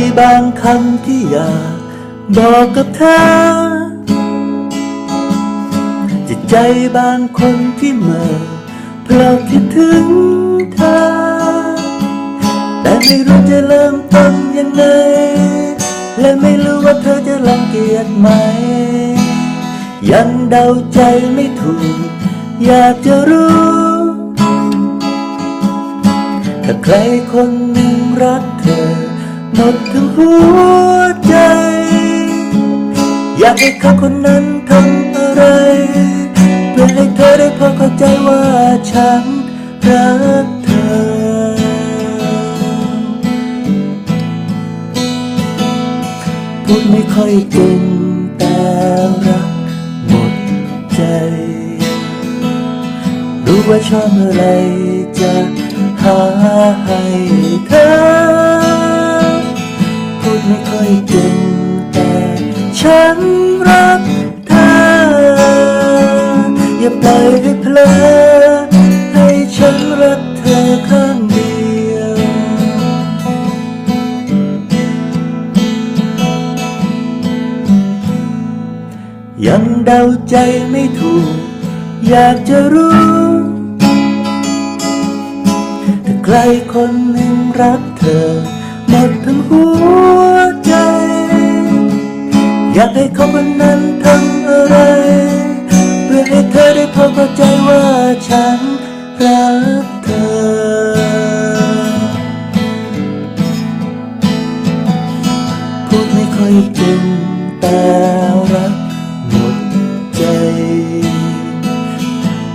ีบางคำที่อยากบอกกับเธอ จิตใจบางคนที่เมื่อเพราะคิดถึงเธอ แต่ไม่รู้จะเริ่มต้นยังไง และไม่รู้ว่าเธอจะรังเกียจไหม ยังเดาใจไม่ถูก อยากจะรู้ ถ้าใครคนหนึ่งรักเธอ หมดทั้งหัวใจ อยากให้เขาคนนั้นทำอะไร เพื่อให้เธอได้พอเข้าใจว่าฉันรักเธอ พูดไม่ค่อยเก่งแต่รักหมดใจ รู้ว่าชอบอะไรจะหาให้เธอ ไม่ค่อยเก่งแต่ฉันรักเธอ อย่าปล่อยให้เพลอให้ฉันรักเธอข้างเดียว ยังเดาใจไม่ถูก อยากจะรู้ถ้าใครคนหนึ่งรักเธอ หมดทั้งหัวากให้เขาคนนั้นทำอะไร เพื่อให้เธอได้พอเข้าใจว่าฉันรักเธอ พูดไม่ค่อยเก่งแต่รักหมดใจ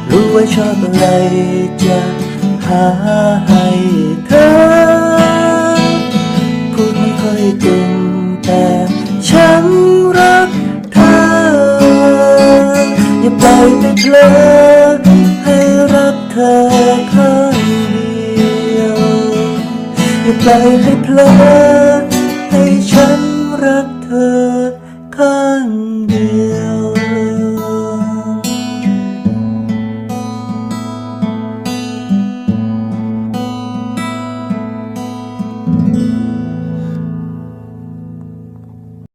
รู้ว่าชอบอะไรจะหาให้เธอ พูดไม่ค่อยเก่งแต่ฉัน อย่าปล่อยไปเพลอให้รักเธอข้างเดียว อย่าปล่อยให้เพลอให้ฉันรัก